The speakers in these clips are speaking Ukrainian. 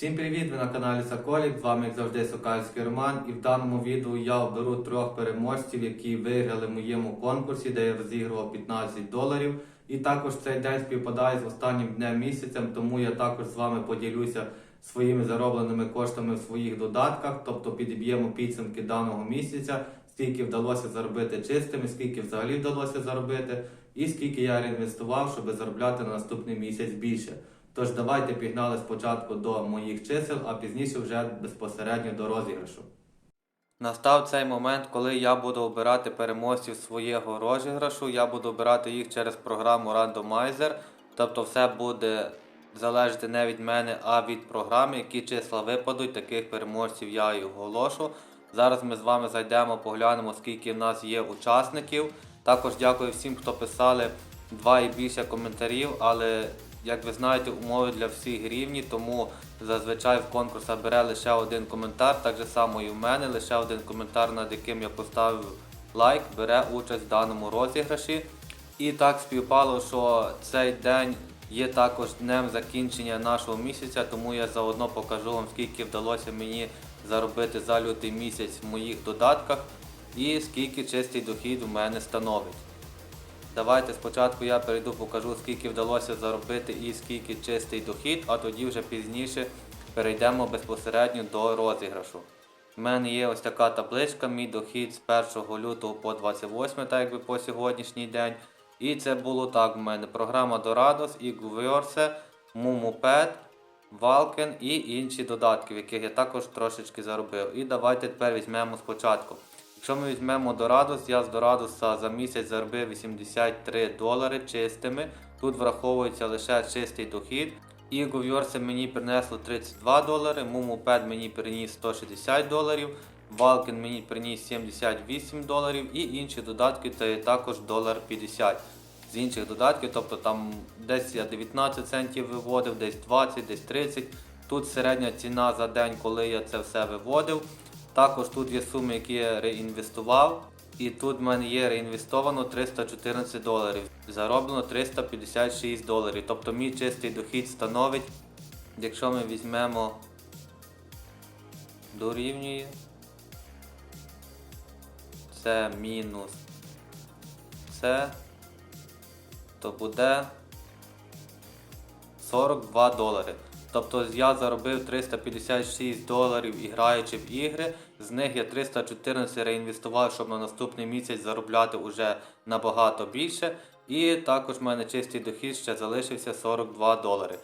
Всім привіт! Ви на каналі Соколік. З вами як завжди Сокальський Роман. І в даному відео я оберу трьох переможців, які виграли в моєму конкурсі, де я розігрував 15 доларів. І також цей день співпадає з останнім днем місяцем, тому я також з вами поділюся своїми заробленими коштами в своїх додатках, тобто підіб'ємо підсумки даного місяця, скільки вдалося заробити чистими, скільки взагалі вдалося заробити, і скільки я реінвестував, щоб заробляти на наступний місяць більше. Тож давайте пігнали спочатку до моїх чисел, а пізніше вже безпосередньо до розіграшу. Настав цей момент, коли я буду обирати переможців свого розіграшу. Я буду обирати їх через програму Randomizer. Тобто все буде залежати не від мене, а від програми, які числа випадуть, таких переможців я і оголошу. Зараз ми з вами зайдемо, поглянемо, скільки в нас є учасників. Також дякую всім, хто писали два і більше коментарів, але як ви знаєте, умови для всіх рівні, тому зазвичай в конкурсах бере лише один коментар, так же само і в мене, лише один коментар, над яким я поставив лайк, бере участь в даному розіграші. І так співпало, що цей день є також днем закінчення нашого місяця, тому я заодно покажу вам, скільки вдалося мені заробити за лютий місяць в моїх додатках і скільки чистий дохід у мене становить. Давайте спочатку я перейду, покажу, скільки вдалося заробити і скільки чистий дохід, а тоді вже пізніше перейдемо безпосередньо до розіграшу. У мене є ось така табличка, мій дохід з 1 лютого по 28, так якби по сьогоднішній день. І це було так в мене. Програма Dorados, і Guverse, Mumupad, Valken і інші додатки, в яких я також трошечки заробив. І давайте тепер візьмемо спочатку. Якщо ми візьмемо Dorados, я з Dorados за місяць заробив 83 долари чистими. Тут враховується лише чистий дохід. І Govyorse мені принесло 32 долари, Mumupad мені приніс 160 доларів, Valken мені приніс 78 доларів і інші додатки це також долар 50 з інших додатків, тобто там десь я 19 центів виводив, десь 20, десь 30. Тут середня ціна за день, коли я це все виводив. Також тут є суми, які я реінвестував. І тут в мене є реінвестовано 314 доларів. Зароблено 356 доларів. Тобто мій чистий дохід становить, якщо ми візьмемо дорівнює, це мінус це, то буде 42 долари. Тобто я заробив 356 доларів і граючи в ігри, з них я 314 реінвестував, щоб на наступний місяць заробляти вже набагато більше. І також в мене чистий дохід ще залишився 42 долари.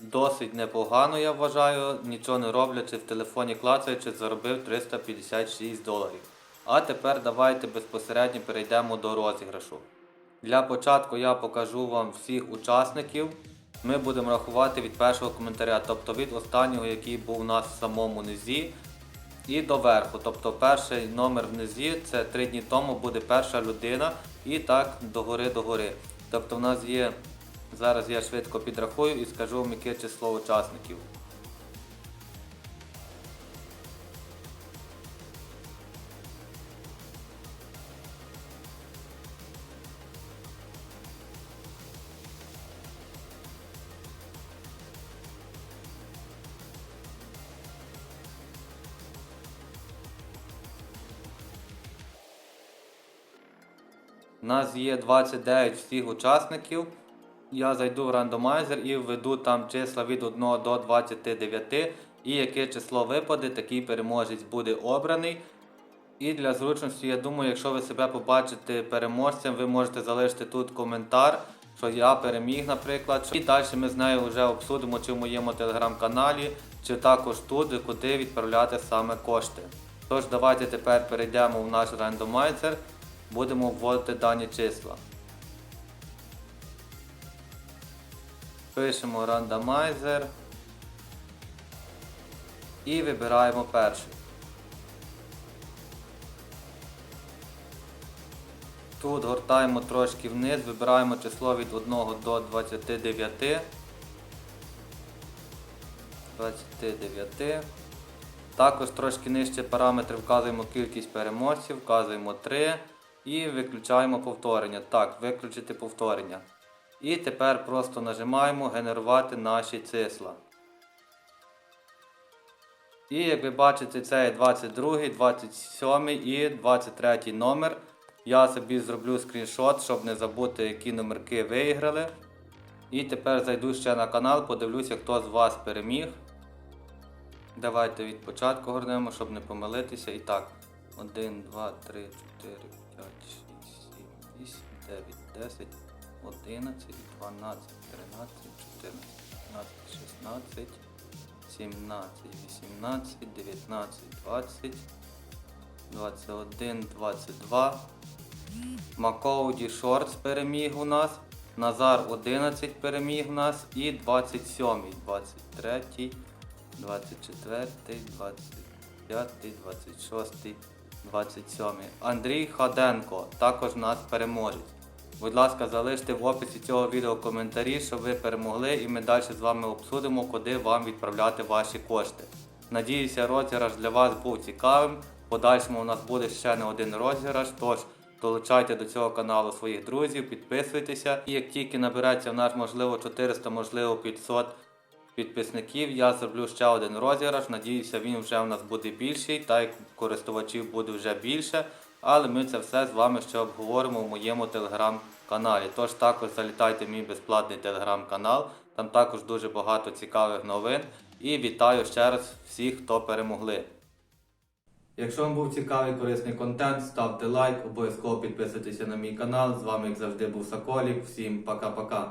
Досить непогано, я вважаю, нічого не роблячи в телефоні клацаючи, заробив 356 доларів. А тепер давайте безпосередньо перейдемо до розіграшу. Для початку я покажу вам всіх учасників. Ми будемо рахувати від першого коментаря, тобто від останнього, який був у нас в самому низі, і до верху. Тобто перший номер в низі це три дні тому буде перша людина і так догори догори. Тобто в нас є, зараз я швидко підрахую і скажу вам, яке число учасників. У нас є 29 всіх учасників. Я зайду в рандомайзер і введу там числа від 1 до 29. І яке число випаде, такий переможець буде обраний. І для зручності, я думаю, якщо ви себе побачите переможцем, ви можете залишити тут коментар, що я переміг, наприклад. І далі ми з нею вже обсудимо, чи в моєму телеграм-каналі, чи також тут, куди відправляти саме кошти. Тож, давайте тепер перейдемо в наш рандомайзер, будемо вводити дані числа. Пишемо рандомайзер і вибираємо перший. Тут гортаємо трошки вниз, вибираємо число від 1 до 29. 29. Також трошки нижче параметри вказуємо кількість переможців, вказуємо 3 і виключаємо повторення. Так, виключити повторення. І тепер просто нажимаємо генерувати наші числа. І як ви бачите, це є 22, 27 і 23 номер. Я собі зроблю скріншот, щоб не забути, які номерки виграли. І тепер зайду ще на канал, подивлюся, хто з вас переміг. Давайте від початку горнемо, щоб не помилитися. І так. 1, 2, 3, 4, 5, 6, 7, 8, 9, 10, 11, 12, 13, 14, 15, 16, 17, 18, 19, 20, 21, 22. Макоуді Шортс переміг у нас. Назар 11 переміг у нас і 27, 23, 24, 25, 26, 27. Андрій Ходенко також нас переможець. Будь ласка, залиште в описі цього відео коментарі, щоб ви перемогли, і ми далі з вами обсудимо, куди вам відправляти ваші кошти. Надіюся, розіграш для вас був цікавим. Подальшому у нас буде ще не один розіграш, тож долучайте до цього каналу своїх друзів, підписуйтеся. І як тільки набереться в нас можливо 400, можливо 500 підписників, я зроблю ще один розіграш. Надіюся, він вже у нас буде більший, так як користувачів буде вже більше. Але ми це все з вами ще обговоримо в моєму телеграм-каналі. Тож також залітайте в мій безплатний телеграм-канал. Там також дуже багато цікавих новин. І вітаю ще раз всіх, хто перемогли. Якщо вам був цікавий корисний контент, ставте лайк, обов'язково підписуйтеся на мій канал. З вами, як завжди, був Соколік. Всім пока-пока.